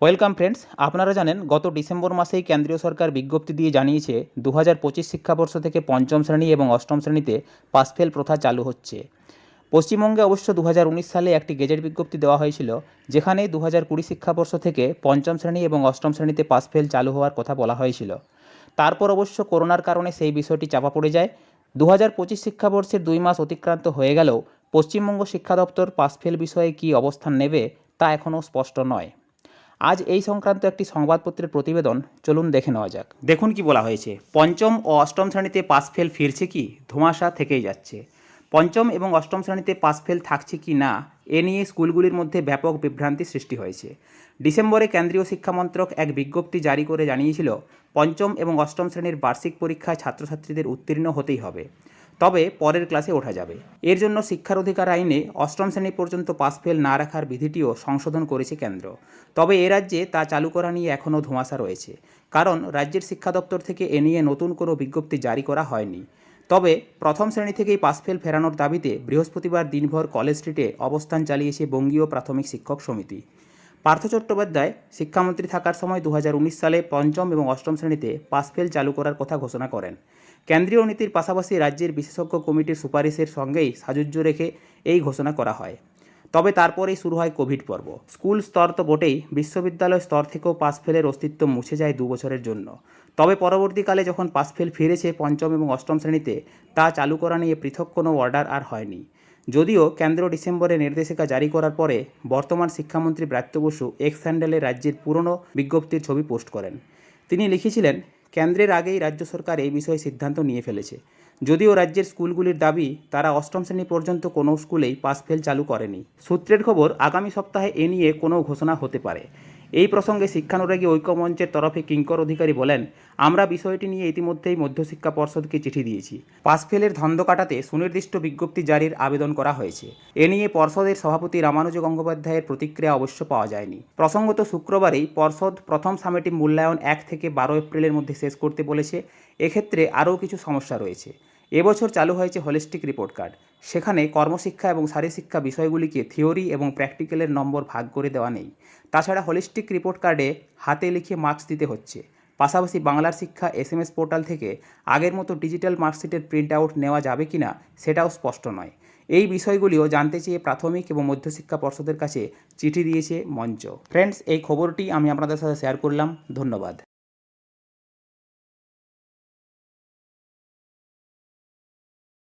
Welcome friends, আপনারা জানেন গত ডিসেম্বর মাসেই কেন্দ্রীয় সরকার বিজ্ঞপ্তি দিয়ে জানিয়েছে দু হাজার পঁচিশ শিক্ষাবর্ষ থেকে পঞ্চম শ্রেণি এবং অষ্টম শ্রেণীতে পাসফেল প্রথা চালু হচ্ছে। পশ্চিমবঙ্গে অবশ্য দু হাজার উনিশ সালে একটি গেজেট বিজ্ঞপ্তি দেওয়া হয়েছিল, যেখানে দু হাজার কুড়ি শিক্ষাবর্ষ থেকে পঞ্চম শ্রেণি এবং অষ্টম শ্রেণীতে পাসফেল চালু হওয়ার কথা বলা হয়েছিল। তারপর অবশ্য করোনার কারণে সেই বিষয়টি চাপা পড়ে যায়। দু হাজার পঁচিশ শিক্ষাবর্ষের দুই মাস অতিক্রান্ত হয়ে গেলেও পশ্চিমবঙ্গ শিক্ষা দপ্তর পাসফেল বিষয়ে কী অবস্থান নেবে তা এখনও স্পষ্ট নয়। আজ এই সংক্রান্ত একটি সংবাদপত্রের প্রতিবেদন, চলুন দেখে নেওয়া যাক। দেখুন কি বলা হয়েছে। পঞ্চম ও অষ্টম শ্রেণীতে পাসফেল ফিরছে কি? ধোঁয়াশা থেকেই যাচ্ছে। পঞ্চম এবং অষ্টম শ্রেণীতে পাসফেল থাকছে কি না? এ নিয়ে স্কুলগুলির মধ্যে ব্যাপক বিভ্রান্তি সৃষ্টি হয়েছে। ডিসেম্বরে কেন্দ্রীয় শিক্ষামন্ত্রক এক বিজ্ঞপ্তি জারি করে জানিয়েছিল, পঞ্চম এবং অষ্টম শ্রেণির বার্ষিক পরীক্ষায় ছাত্রছাত্রীদের উত্তীর্ণ হতেই হবে। তবে পরের ক্লাসে ওঠা যাবে। এর জন্য শিক্ষার অধিকার আইনে অষ্টম শ্রেণি পর্যন্ত পাস ফেল না রাখার বিধিটিও সংশোধন করেছে কেন্দ্র। তবে এ রাজ্যে তা চালু করা নিয়ে এখনও ধোঁয়াশা রয়েছে, কারণ রাজ্যের শিক্ষা দপ্তর থেকে এ নিয়ে নতুন কোনো বিজ্ঞপ্তি জারি করা হয়নি। তবে প্রথম শ্রেণি থেকেই পাসফেল ফেরানোর দাবিতে বৃহস্পতিবার দিনভর কলেজ স্ট্রিটে অবস্থান চালিয়েছে বঙ্গীয় প্রাথমিক শিক্ষক সমিতি। পার্থ চট্টোপাধ্যায়, শিক্ষামন্ত্রী থাকার সময় দু হাজার উনিশ সালে পঞ্চম এবং অষ্টম শ্রেণীতে পাসফেল চালু করার কথা ঘোষণা করেন। কেন্দ্রীয় নীতির পাশাপাশি রাজ্যের বিশেষজ্ঞ কমিটির সুপারিশের সঙ্গেই সাজুজ্য রেখে এই ঘোষণা করা হয়। তবে তারপরেই শুরু হয় কোভিড পর্ব। স্কুল স্তর তো বটেই, বিশ্ববিদ্যালয় স্তর থেকেও পাস ফেলের অস্তিত্ব মুছে যায় দু বছরের জন্য। তবে পরবর্তীকালে যখন পাস ফেল ফিরেছে পঞ্চম এবং অষ্টম শ্রেণীতে, তা চালু করা নিয়ে পৃথক কোনো অর্ডার আর হয়নি। যদিও কেন্দ্র ডিসেম্বরে নির্দেশিকা জারি করার পরে বর্তমান শিক্ষামন্ত্রী ব্রাত্য বসু এক্স হ্যান্ডেলে রাজ্যের পুরনো বিজ্ঞপ্তির ছবি পোস্ট করেন। তিনি লিখেছিলেন কেন্দ্রের আগেই রাজ্য সরকার এই বিষয়ে সিদ্ধান্ত নিয়ে ফেলেছে। যদিও রাজ্যের স্কুলগুলির দাবি, তারা অষ্টম শ্রেণি পর্যন্ত কোনো স্কুলেই পাস ফেল চালু করেনি। সূত্রের খবর, আগামী সপ্তাহে এ নিয়ে কোনো ঘোষণা হতে পারে। এই প্রসঙ্গে শিক্ষানুরাগী ঐক্যমঞ্চের তরফে কিঙ্কর অধিকারী বলেন, আমরা বিষয়টি নিয়ে ইতিমধ্যেই মধ্যশিক্ষা পর্ষদকে চিঠি দিয়েছি। পাসফেলের ধন্দ কাটাতে সুনির্দিষ্ট বিজ্ঞপ্তি জারির আবেদন করা হয়েছে। এ নিয়ে পর্ষদের সভাপতি রামানুজ গঙ্গোপাধ্যায়ের প্রতিক্রিয়া অবশ্য পাওয়া যায়নি। প্রসঙ্গত শুক্রবারেই পর্ষদ প্রথম সামেটিভ মূল্যায়ন এক থেকে বারো এপ্রিলের মধ্যে শেষ করতে বলেছে। এক্ষেত্রে আরও কিছু সমস্যা রয়েছে। এবছর চালু হয়েছে হলিস্টিক রিপোর্ট কার্ড সেখানে কর্মশিক্ষা এবং শারীরশিক্ষা বিষয়গুলিকে থিওরি এবং প্র্যাকটিক্যালের নম্বর ভাগ করে দেওয়া নেই। তাছাড়া হলিস্টিক রিপোর্ট কার্ডে হাতে লিখে মার্কস দিতে হচ্ছে। পাশাপাশি বাংলার শিক্ষা এস এম এস পোর্টাল থেকে আগের মতো ডিজিটাল মার্কশিটের প্রিন্ট আউট নেওয়া যাবে কি না সেটাও স্পষ্ট নয়। এই বিষয়গুলিও জানতে চেয়ে প্রাথমিক এবং মধ্যশিক্ষা পর্ষদের কাছে চিঠি দিয়েছে মঞ্চ। ফ্রেন্ডস এই খবরটি আমি আপনাদের সাথে শেয়ার করলাম। ধন্যবাদ।